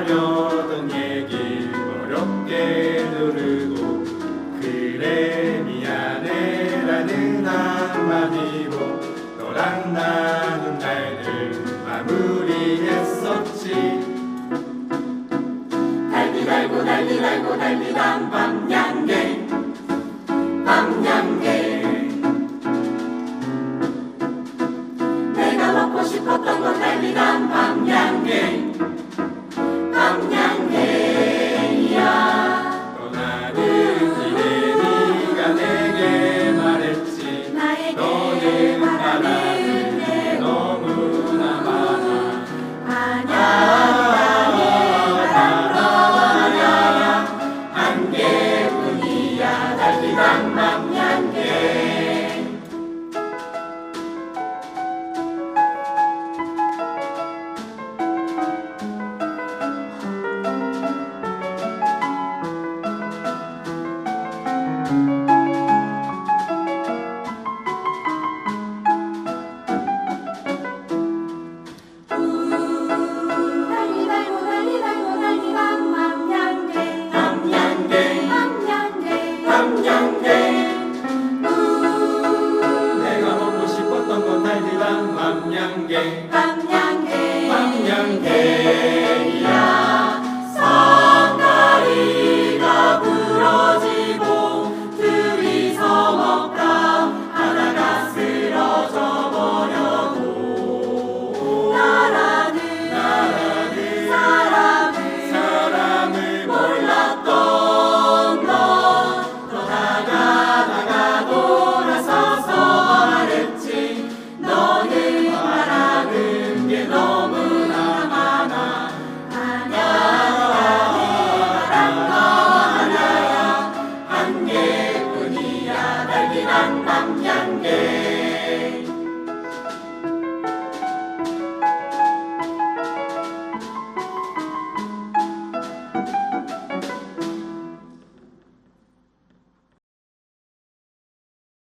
하려던 얘기 어렵게 누르고 그래 미안해라는 한마디로 너랑 나눈 날들 마무리했었지. 달디 달고 달디 달고 달디담 밤양개 밤양개 내가 먹고 싶었던 건 달디담 mama. lady